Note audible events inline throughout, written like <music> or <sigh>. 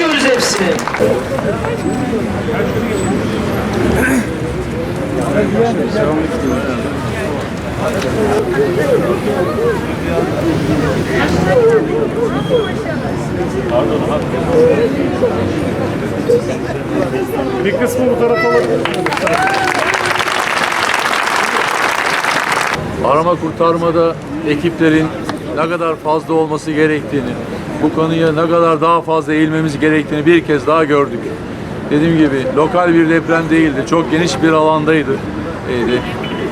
Açıyoruz hepsini. Bir kısmı bu tarafa alabilir. Arama kurtarmada ekiplerin ne kadar fazla olması gerektiğini, bu konuya ne kadar daha fazla eğilmemiz gerektiğini bir kez daha gördük. Dediğim gibi lokal bir deprem değildi, çok geniş bir alandaydı. Eydi.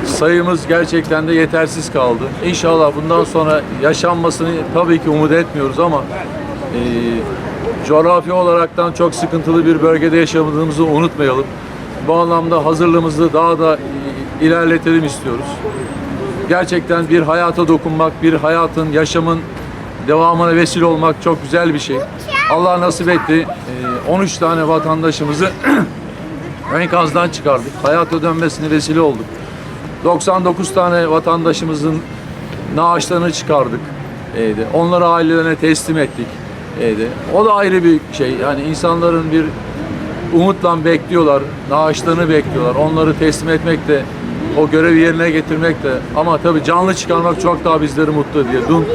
Sayımız gerçekten de yetersiz kaldı. İnşallah bundan sonra yaşanmasını tabii ki umut etmiyoruz ama e, coğrafi olaraktan çok sıkıntılı bir bölgede yaşadığımızı unutmayalım. Bu anlamda hazırlığımızı daha da e, ilerletelim istiyoruz gerçekten bir hayata dokunmak, bir hayatın, yaşamın devamına vesile olmak çok güzel bir şey. Allah nasip etti. Ee, 13 tane vatandaşımızı <clears throat> enkazdan çıkardık. Hayata dönmesine vesile olduk. 99 tane vatandaşımızın naaşlarını çıkardık. Onları ailelerine teslim ettik. O da ayrı bir şey. Yani insanların bir umutla bekliyorlar, naaşlarını bekliyorlar. Onları teslim etmek de, o görevi yerine getirmek de ama tabii canlı çıkarmak çok daha bizleri mutlu ediyor. Dün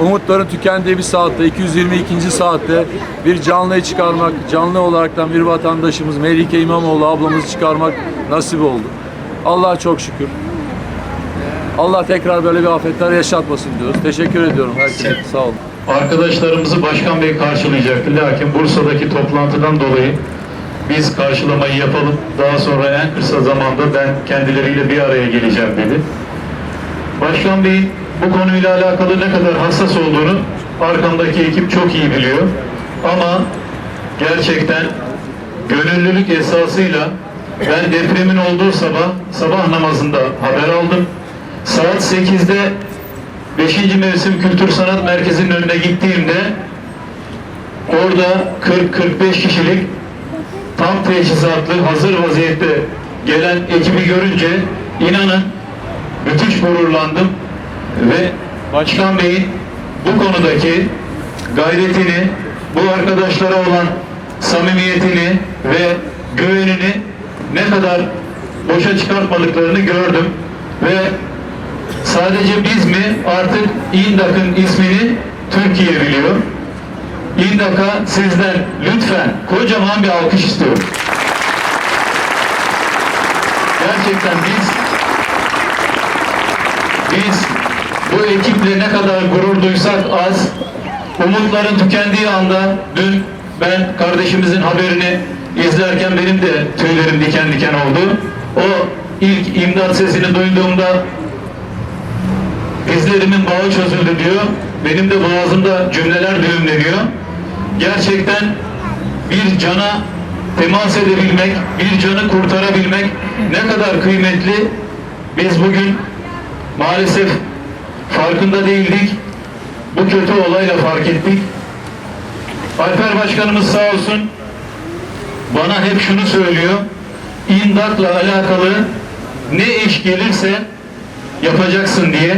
umutların tükendiği bir saatte, 222. saatte bir canlıyı çıkarmak, canlı olaraktan bir vatandaşımız Melike İmamoğlu ablamızı çıkarmak nasip oldu. Allah'a çok şükür. Allah tekrar böyle bir afetler yaşatmasın diyoruz. Teşekkür ediyorum herkese. Sağ olun. Arkadaşlarımızı Başkan Bey karşılayacaktı. Lakin Bursa'daki toplantıdan dolayı biz karşılamayı yapalım. Daha sonra en kısa zamanda ben kendileriyle bir araya geleceğim dedi. Başkan Bey bu konuyla alakalı ne kadar hassas olduğunu arkamdaki ekip çok iyi biliyor. Ama gerçekten gönüllülük esasıyla ben depremin olduğu sabah sabah namazında haber aldım. Saat 8'de 5. Mevsim Kültür Sanat Merkezi'nin önüne gittiğimde orada 40-45 kişilik tam teçhizatlı hazır vaziyette gelen ekibi görünce inanın müthiş gururlandım ve Başkan Bey'in bu konudaki gayretini, bu arkadaşlara olan samimiyetini ve güvenini ne kadar boşa çıkartmadıklarını gördüm ve sadece biz mi artık İndak'ın ismini Türkiye biliyor. İndak'a sizden lütfen kocaman bir alkış istiyorum. Gerçekten biz biz bu ekiple ne kadar gurur duysak az, umutların tükendiği anda dün ben kardeşimizin haberini izlerken benim de tüylerim diken diken oldu. O ilk imdat sesini duyduğumda dizlerimin bağı çözüldü diyor. Benim de boğazımda cümleler düğümleniyor. Gerçekten bir cana temas edebilmek, bir canı kurtarabilmek ne kadar kıymetli. Biz bugün maalesef farkında değildik. Bu kötü olayla fark ettik. Alper Başkanımız sağ olsun bana hep şunu söylüyor. İmdatla alakalı ne iş gelirse yapacaksın diye.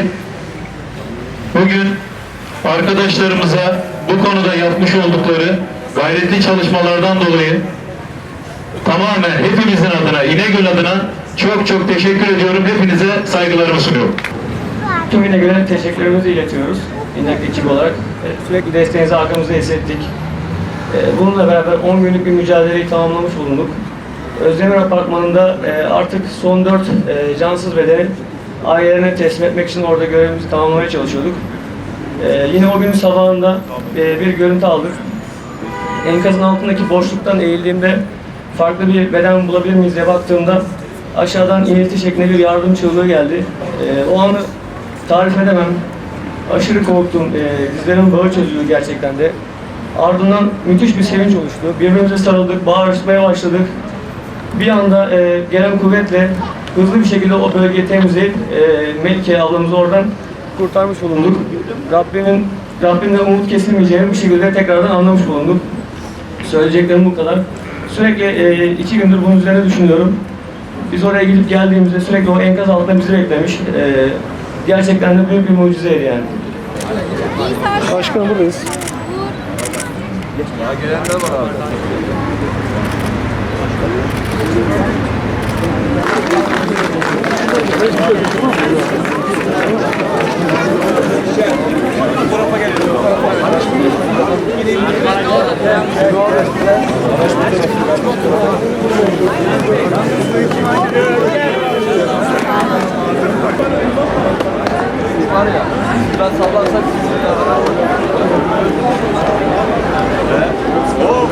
Bugün arkadaşlarımıza bu konuda yapmış oldukları gayretli çalışmalardan dolayı tamamen hepimizin adına, İnegöl adına çok çok teşekkür ediyorum. Hepinize saygılarımı sunuyorum. Tüm İnegöl'e teşekkürlerimizi iletiyoruz. İnegöl ekibi olarak. E, Sürekli desteğinizi arkamızda hissettik. E, Bununla beraber 10 günlük bir mücadeleyi tamamlamış bulunduk. Özdemir Apartmanı'nda e, artık son 4 cansız bedeni ailelerine teslim etmek için orada görevimizi tamamlamaya çalışıyorduk. Yine o gün sabahında bir görüntü aldık. Enkazın altındaki boşluktan eğildiğimde farklı bir beden bulabilir miyiz diye baktığımda aşağıdan inilti şeklinde bir yardım çığlığı geldi. O anı tarif edemem. Aşırı korktum. E, dizlerimin bağı çözüldü gerçekten de. Ardından müthiş bir sevinç oluştu. Birbirimize sarıldık, bağırışmaya başladık. Bir anda e, gelen kuvvetle hızlı bir şekilde o bölgeyi temizleyip e, Melike ablamızı oradan kurtarmış bulunduk. Rabbimin Rabbimden umut kesilmeyeceğini bir şekilde tekrardan anlamış bulunduk. Söyleyeceklerim bu kadar. Sürekli e, iki gündür bunun üzerine düşünüyorum. Biz oraya gidip geldiğimizde sürekli o enkaz altında bizi beklemiş. E, gerçekten de büyük bir mucizeydi yani. Başkanım buradayız. Daha gelenler var abi. var ya. Ben sallarsak sizinle beraber. Oh!